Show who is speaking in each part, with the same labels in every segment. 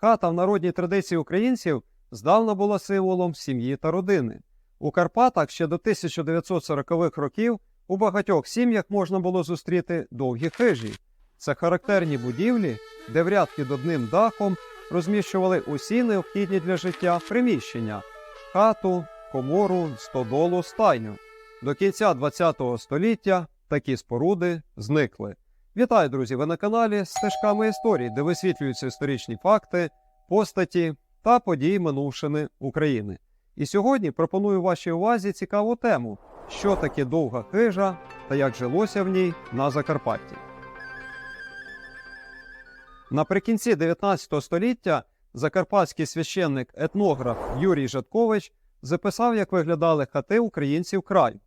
Speaker 1: Хата в народній традиції українців здавна була символом сім'ї та родини. У Карпатах ще до 1940-х років у багатьох сім'ях можна було зустріти довгі хижі. Це характерні будівлі, де в ряд під одним дахом розміщували усі необхідні для життя приміщення хату, комору, стодолу, стайню. До кінця ХХ століття такі споруди зникли. Вітаю, друзі! Ви на каналі Стежками історії, де висвітлюються історичні факти, постаті та події минувшини України. І сьогодні пропоную вашій увазі цікаву тему: що таке довга хижа та як жилося в ній на Закарпатті. Наприкінці 19 століття закарпатський священник етнограф Юрій Жаткович записав, як виглядали хати українців краю.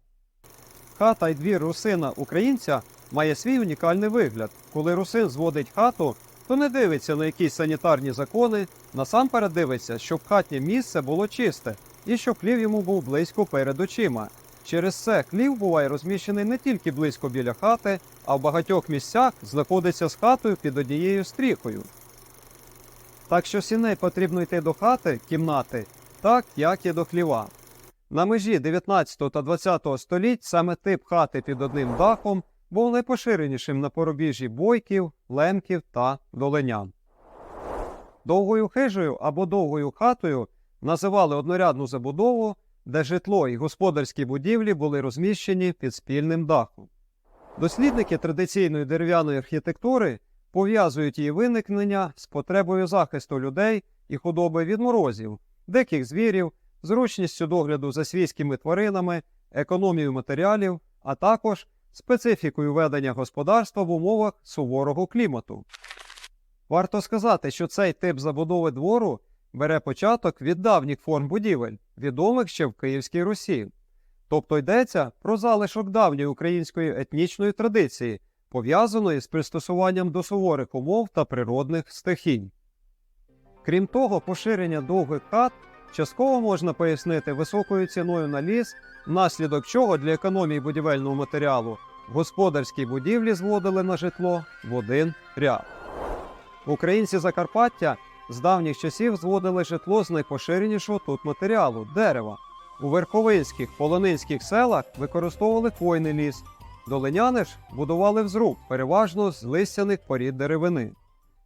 Speaker 1: Хата й двір русина українця має свій унікальний вигляд. Коли русин зводить хату, то не дивиться на якісь санітарні закони, насамперед дивиться, щоб хатнє місце було чисте і щоб хлів йому був близько перед очима. Через це хлів буває розміщений не тільки близько біля хати, а в багатьох місцях знаходиться з хатою під однією стріхою. Так що сіней потрібно йти до хати, кімнати, так як і до хліва. На межі 19 та 20 століть саме тип хати під одним дахом був найпоширенішим на порубіжжі бойків, лемків та долинян. Довгою хижею або довгою хатою називали однорядну забудову, де житло і господарські будівлі були розміщені під спільним дахом. Дослідники традиційної дерев'яної архітектури пов'язують її виникнення з потребою захисту людей і худоби від морозів, диких звірів, зручністю догляду за свійськими тваринами, економією матеріалів, а також специфікою ведення господарства в умовах суворого клімату. Варто сказати, що цей тип забудови двору бере початок від давніх форм будівель, відомих ще в Київській Русі. Тобто йдеться про залишок давньої української етнічної традиції, пов'язаної з пристосуванням до суворих умов та природних стихінь. Крім того, поширення довгих хат частково можна пояснити високою ціною на ліс, внаслідок чого для економії будівельного матеріалу господарські будівлі зводили на житло в один ряд. Українці Закарпаття з давніх часів зводили житло з найпоширенішого тут матеріалу дерева. У верховинських полонинських селах використовували хвойний ліс. Долиняни ж будували взруб, переважно з листяних порід деревини.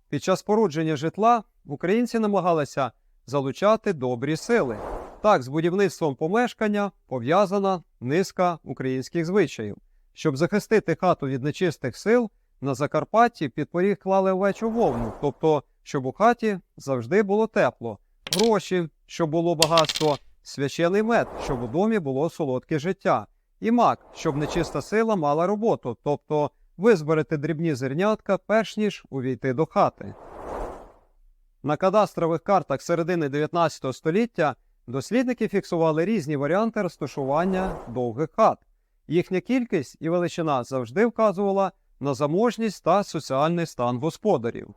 Speaker 1: Під час породження житла українці намагалися залучати добрі сили. Так, з будівництвом помешкання пов'язана низка українських звичаїв. Щоб захистити хату від нечистих сил, на Закарпатті під поріг клали овечу вовну, тобто, щоб у хаті завжди було тепло, гроші, щоб було багатство, свячений мед, щоб у домі було солодке життя, і мак, щоб нечиста сила мала роботу, тобто визберете дрібні зернятка, перш ніж увійти до хати. На кадастрових картах середини 19 століття дослідники фіксували різні варіанти розташування довгих хат. Їхня кількість і величина завжди вказувала на заможність та соціальний стан господарів.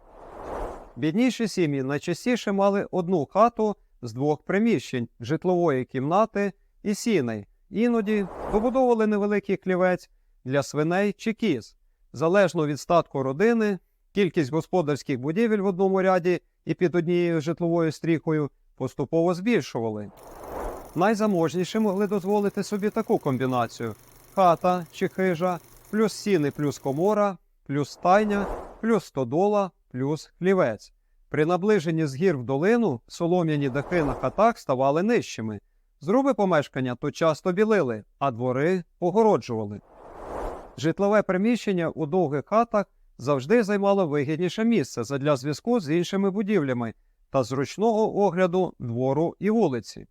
Speaker 1: Бідніші сім'ї найчастіше мали одну хату з двох приміщень житлової кімнати і сіней, іноді добудовували невеликий клівець для свиней чи кіз. Залежно від статку родини, кількість господарських будівель в одному ряді і під однією житловою стріхою поступово збільшували. Найзаможніші могли дозволити собі таку комбінацію: хата чи хижа, плюс сіни, плюс комора, плюс стайня, плюс стодола, плюс хлівець. При наближенні з гір в долину солом'яні дахи на хатах ставали нижчими. Зруби помешкання то часто білили, а двори огороджували. Житлове приміщення у довгих хатах завжди займало вигідніше місце задля зв'язку з іншими будівлями та зручного огляду двору і вулиці.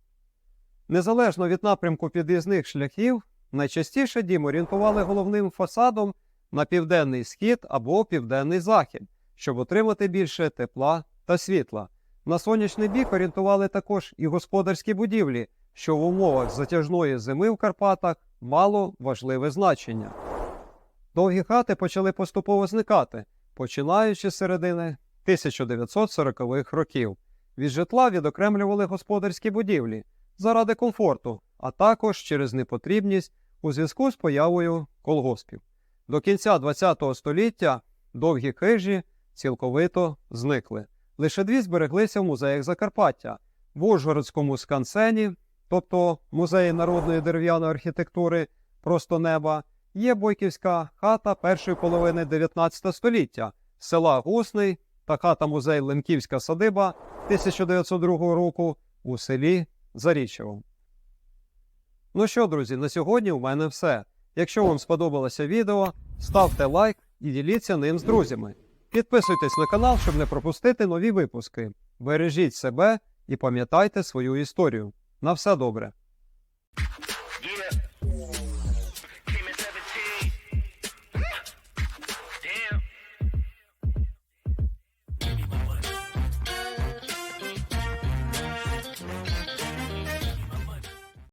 Speaker 1: Незалежно від напрямку під'їзних шляхів, найчастіше дім орієнтували головним фасадом на південний схід або південний захід, щоб отримати більше тепла та світла. На сонячний бік орієнтували також і господарські будівлі, що в умовах затяжної зими в Карпатах мало важливе значення. Довгі хати почали поступово зникати, починаючи з середини 1940-х років. Від житла відокремлювали господарські будівлі заради комфорту, а також через непотрібність у зв'язку з появою колгоспів. До кінця ХХ століття довгі хижі цілковито зникли. Лише дві збереглися в музеях Закарпаття в Ужгородському скансені, тобто музеї народної дерев'яної архітектури просто неба, є Бойківська хата першої половини 19 століття, села Гусний та хата музей Ленківська садиба 1902 року у селі Зарічево. Ну що, друзі, на сьогодні у мене все. Якщо вам сподобалося відео, ставте лайк і діліться ним з друзями. Підписуйтесь на канал, щоб не пропустити нові випуски. Бережіть себе і пам'ятайте свою історію. На все добре!